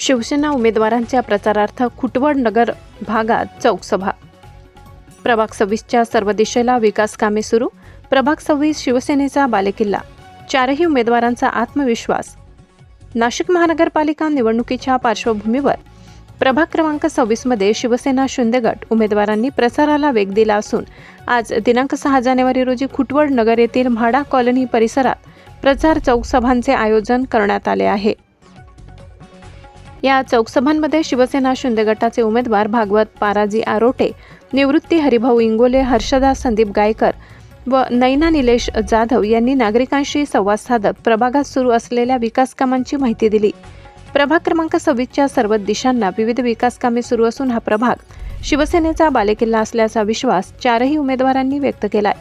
शिवसेना उमेदवारांच्या प्रचारार्थ खुटवड नगर भागात चौकसभा प्रभाग सव्वीसच्या सर्व दिशेला विकास कामे सुरू. प्रभाग सव्वीस शिवसेनेचा बालेकिल्ला. चारही उमेदवारांचा आत्मविश्वास. नाशिक महानगरपालिका निवडणुकीच्या पार्श्वभूमीवर प्रभाग क्रमांक सव्वीसमध्ये शिवसेना शिंदे गट उमेदवारांनी प्रचाराला वेग दिला असून आज दिनांक सहा जानेवारी रोजी खुटवड नगर येथील म्हाडा कॉलनी परिसरात प्रचार चौकसभांचे आयोजन करण्यात आले आहे. या चौकसभांमध्ये शिवसेना शिंदे गटाचे उमेदवार भागवत पाराजी आरोटे निवृत्ती हरिभाऊ इंगोले हर्षदा संदीप गायकर व नैना निलेश जाधव यांनी नागरिकांशी संवाद साधत प्रभागात सुरू असलेल्या विकास कामांची माहिती दिली. प्रभाग क्रमांक सव्वीसच्या सर्व दिशांना विविध विकास कामे सुरू असून हा प्रभाग शिवसेनेचा बालेकिल्ला असल्याचा विश्वास चारही उमेदवारांनी व्यक्त केलाय.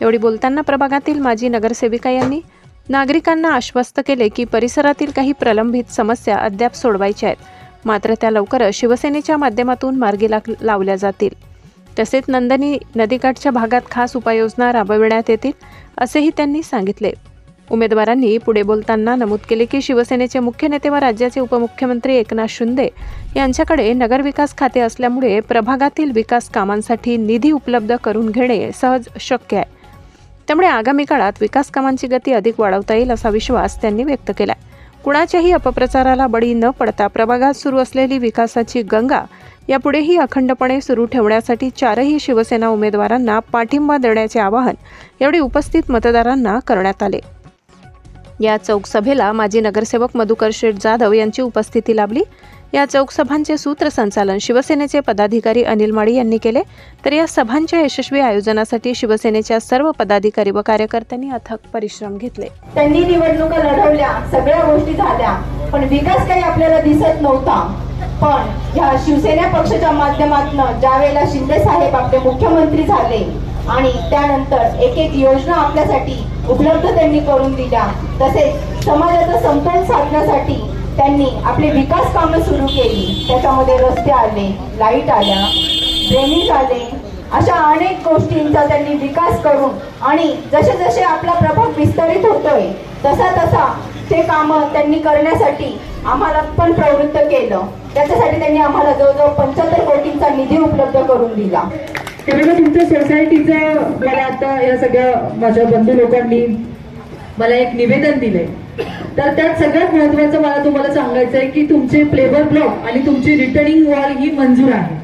एवढी बोलताना प्रभागातील माजी नगरसेविका यांनी नागरिकांना आश्वस्त केले की परिसरातील काही प्रलंबित समस्या अद्याप सोडवायच्या आहेत. मात्र त्या लवकरच शिवसेनेच्या माध्यमातून मार्गी लाग लावल्या जातील. तसेच नंदनी नदीकाठच्या भागात खास उपाययोजना राबविण्यात येतील असेही त्यांनी सांगितले. उमेदवारांनी पुढे बोलताना नमूद केले की शिवसेनेचे मुख्य नेते व राज्याचे उपमुख्यमंत्री एकनाथ शिंदे यांच्याकडे नगरविकास खाते असल्यामुळे प्रभागातील विकास कामांसाठी निधी उपलब्ध करून घेणे सहज शक्य आहे. त्यामुळे आगामी काळात विकास कामांची गती अधिक वाढवता येईल असा विश्वास त्यांनी व्यक्त केला कुणाच्याही अपप्रचाराला बळी न पडता प्रभागात सुरू असलेली विकासाची गंगा यापुढेही अखंडपणे सुरू ठेवण्यासाठी चारही शिवसेना उमेदवारांना पाठिंबा देण्याचे आवाहन यावेळी उपस्थित मतदारांना करण्यात आले. या चौकसभेला माजी नगरसेवक मधुकर शेठ जाधव यांची उपस्थिती लाभली. या चौकसभांचे सूत्रसंचालन शिवसेनेचे पदाधिकारी अनिल माळी यांनी केले. तर या सभांच्या यशस्वी आयोजनासाठी शिवसेनेच्या सर्व पदाधिकारी व कार्यकर्त्यांनी अथक परिश्रम घेतले. त्यांनी निवडणुका लढवल्या सगळ्या गोष्टी झाल्या पण विकास काही आपल्याला दिसत नव्हता. पण ह्या शिवसेना पक्षाच्या माध्यमातून ज्या वेळेला शिंदे साहेब आपले मुख्यमंत्री झाले आणि त्यानंतर एक एक योजना आपल्यासाठी उपलब्ध त्यांनी करून दिल्या तसेच समाजाचा समतोल साधण्यासाठी त्यांनी आपले विकास कामं सुरू केली. त्याच्यामध्ये रस्ते आले लाइट आल्या ड्रेनेज आले. अशा अनेक गोष्टींचा त्यांनी विकास करून आणि जसे जसे आपला प्रभाव विस्तारित होतोय तसा तसा ते कामं त्यांनी करण्यासाठी आम्हाला पण प्रवृत्त केलं. त्याच्यासाठी त्यांनी आम्हाला जवळजवळ पंच्याहत्तर कोटींचा निधी उपलब्ध करून दिला. त्यामुळे तुमच्या सोसायटीचं मला आता या सगळ्या माझ्या बंधू लोकांनी मला एक निवेदन दिलंय. तर त्यात सगळ्यात महत्वाचं मला तुम्हाला सांगायचं आहे की तुमचे प्लेबर ब्लॉक आणि तुमची रिटर्निंग वॉल ही मंजूर आहे.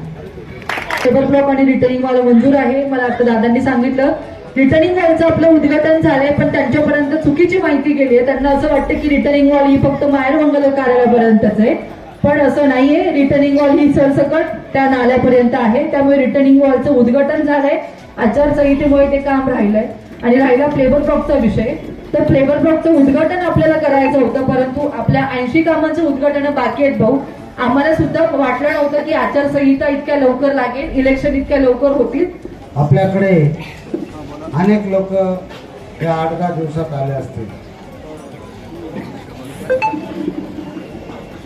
प्लेबर ब्लॉक आणि रिटर्निंग वॉल मंजूर आहे. मला आता दादांनी सांगितलं. रिटर्निंग वॉलचं आपलं उद्घाटन झालंय पण त्यांच्यापर्यंत चुकीची माहिती गेली आहे. त्यांना असं वाटतं की रिटर्निंग वॉल ही फक्त माहेर मंगल कार्यालयापर्यंतच आहे. पण असं नाहीये रिटर्निंग वॉल ही सरसकट त्या नाल्यापर्यंत आहे. त्यामुळे रिटर्निंग वॉलचं उद्घाटन झालंय. आचारसंहितेमुळे ते काम राहिलंय. आणि राहिला फ्लेवर ब्लॉकचा विषय. तर फ्लेवर ब्लॉकचं उद्घाटन आपल्याला करायचं होतं परंतु आपल्या ऐंशी कामांचं उद्घाटन बाकी आहेत भाऊ. आम्हाला सुद्धा वाटलं नव्हतं की आचारसंहिता इतक्या लवकर लागेल इलेक्शन इतक्या लवकर होतील. आपल्याकडे अनेक लोक या आठ दहा दिवसात आले असतील.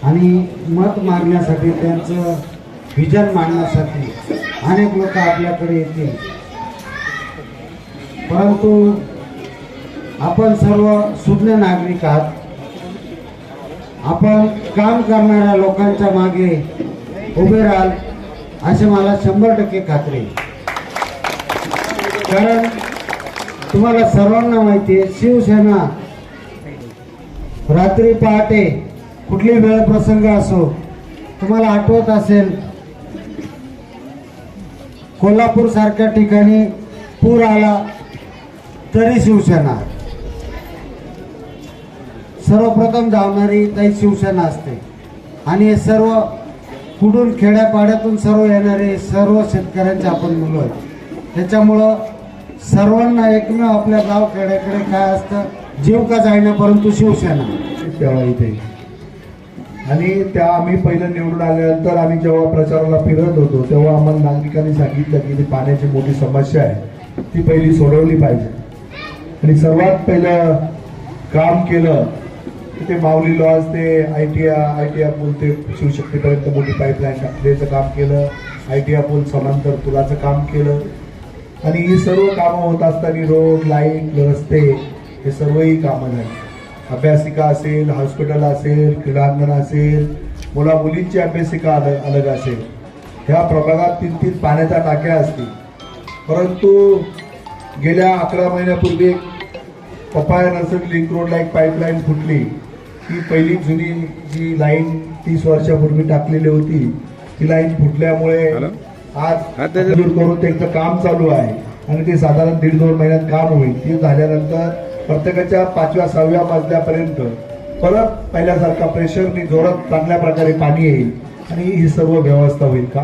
आणि मत मागण्यासाठी त्यांचं विजन मांडण्यासाठी अनेक लोक आपल्याकडे येतील. परंतु आपण सर्व सुज्ञ नागरिक आहात. आपण काम करणाऱ्या लोकांच्या मागे उभे राहाल असे मला शंभर टक्के खात्री कारण तुम्हाला सर्वांना माहिती आहे शिवसेना रात्री पहाटे कुठली वेळ प्रसंग असो तुम्हाला आठवत असेल कोल्हापूर सारख्या ठिकाणी पूर आला तरी शिवसेना. सर्वप्रथम धावणारी ताई शिवसेना असते. आणि हे सर्व कुठून खेड्यापाड्यातून सर्व येणारे सर्व शेतकऱ्यांचे आपण मुलं आहेत. त्याच्यामुळं सर्वांना एकमेव आपल्या गाव खेड्याकडे काय असतं? जीव का जायना परंतु शिवसेना. इथे आणि त्या आम्ही पहिलं निवडून आल्यानंतर आम्ही जेव्हा प्रचाराला फिरत होतो तेव्हा आम्हाला नागरिकांनी सांगितलं की ती पाण्याची मोठी समस्या आहे. ती पहिली सोडवली पाहिजे. आणि सर्वात पहिलं काम केलं ते माऊली लॉज ते I T I T I pool ते शिवशक्तीपर्यंत मोठी पाईपलाईन टाकण्याचं काम केलं. आय टी आय पूल समांतर पुलाचं काम केलं. आणि ही सर्व कामं होत असताना रोड लाइट रस्ते हे सर्वही कामं झाली. अभ्यासिका असेल हॉस्पिटल असेल क्रीडांगण असेल मुला मुलींची अभ्यासिका अलग अलग असेल. ह्या प्रभागात तीन तीन पाण्याच्या टाक्या असतील. परंतु गेल्या अकरा महिन्यापूर्वी एक पपाया नर्सरी लिंक रोडला एक पाईपलाईन फुटली. ती पहिली जुनी जी लाईन तीस वर्षापूर्वी टाकलेली होती ती लाईन फुटल्यामुळे आज दूर करून त्यांचं काम चालू आहे. आणि ते साधारण दीड दोन महिन्यात काम होईल. ती झाल्यानंतर प्रत्येकाच्या पाचव्या सहाव्या मजल्यापर्यंत परत पहिल्यासारखा प्रेशरनी जोरात चांगल्या प्रकारे पाणी येईल. आणि ही सर्व व्यवस्था होईल का?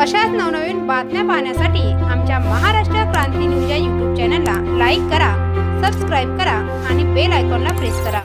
अशाच नवनवीन बातम्या पाहण्यासाठी आमच्या महाराष्ट्र क्रांती न्यूज या यूट्यूब चॅनलला लाईक करा सबस्क्राईब करा आणि बेल आयकॉनला प्रेस करा.